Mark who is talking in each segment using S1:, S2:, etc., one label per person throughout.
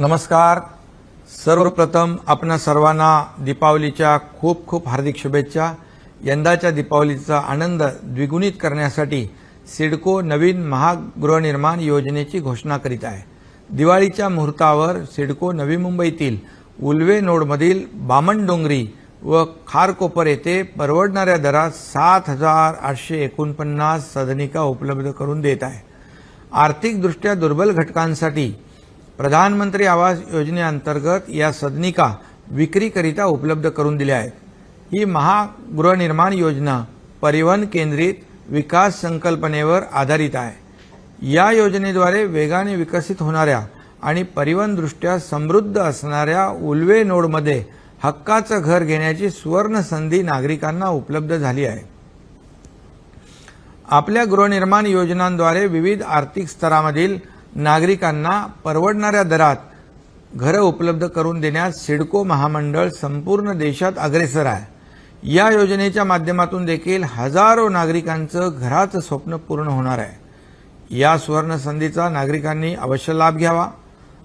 S1: नमस्कार. सर्वप्रथम आपणा सर्वांना दीपावलीच्या खूप खूप हार्दिक शुभेच्छा. यंदाच्या दीपावलीचा आनंद द्विगुणित करण्यासाठी सिडको नवीन महागृहनिर्माण योजनेची घोषणा करीत आहे. दिवाळीच्या मुहूर्तावर सिडको नवी मुंबईतील उल्वे नोडमधील बामणडोंगरी व खारकोपर येथे परवडणाऱ्या दरात सात हजार आठशे एकोणपन्नास सदनिका उपलब्ध करून देत आहे. आर्थिकदृष्ट्या दुर्बल घटकांसाठी प्रधानमंत्री आवास योजनेअंतर्गत या सदनिका विक्रीकरिता उपलब्ध करून दिल्या आहेत. ही महागृहनिर्माण योजना परिवहन केंद्रित विकास संकल्पनेवर आधारित आहे. या योजनेद्वारे वेगाने विकसित होणाऱ्या आणि परिवहनदृष्ट्या समृद्ध असणाऱ्या उल्वे नोडमध्ये हक्काचं घर घेण्याची सुवर्ण संधी नागरिकांना उपलब्ध झाली आहे. आपल्या गृहनिर्माण योजनांद्वारे विविध आर्थिक स्तरामधील नागरिकांना परवडणाऱ्या दरात घरं उपलब्ध करून देण्यात सिडको महामंडळ संपूर्ण देशात अग्रेसर आहे. या योजनेच्या माध्यमातून देखील हजारो नागरिकांचं घराचं स्वप्न पूर्ण होणार आहे. या सुवर्ण संधीचा नागरिकांनी अवश्य लाभ घ्यावा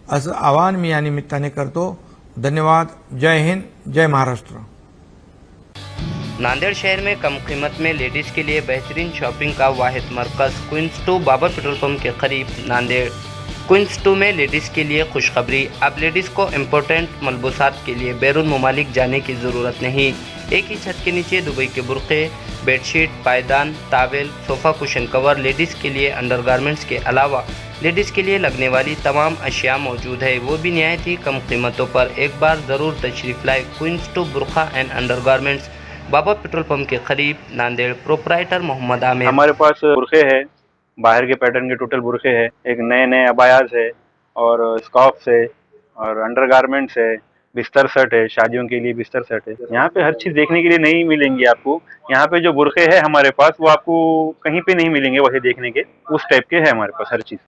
S1: असं आवाहन मी या निमित्ताने करतो. धन्यवाद. जय हिंद. जय महाराष्ट्र.
S2: ناندیڑ شہر میں کم قیمت میں لیڈیز کے لیے بہترین شاپنگ کا واحد مرکز کوئنس ٹو بابر پیٹرول پمپ کے قریب ناندیڑ۔ کوئنس ٹو میں لیڈیز کے لیے خوشخبری۔ اب لیڈیز کو امپورٹنٹ ملبوسات کے لیے بیرون ممالک جانے کی ضرورت نہیں۔ ایک ہی چھت کے نیچے دبئی کے برقعے، بیڈ شیٹ، پائیدان تاویل صوفہ کشن کور لیڈیز کے لیے انڈر گارمنٹس کے علاوہ لیڈیز کے لیے لگنے والی تمام اشیاء موجود ہے وہ بھی نہایت ہی کم قیمتوں پر۔ ایک بار ضرور تشریف لائے کوئنس ٹو برقہ اینڈ انڈر گارمنٹس۔ बाबा पेट्रोल पंप के करीब नांदेड़, प्रोपराइटर मोहम्मद आमिर।
S3: हमारे पास बुरखे है, बाहर के पैटर्न के टोटल बुरखे है। एक नए नए अबायाज है और स्कॉफ्स है और अंडरगारमेंट्स है, बिस्तर सेट है, शादियों के लिए बिस्तर सेट है। यहाँ पे हर चीज़ देखने के लिए नहीं मिलेंगी आपको। यहाँ पे जो बुरखे है हमारे पास, वो आपको कहीं पे नहीं मिलेंगे, वैसे देखने के। उस टाइप के है हमारे पास हर चीज़।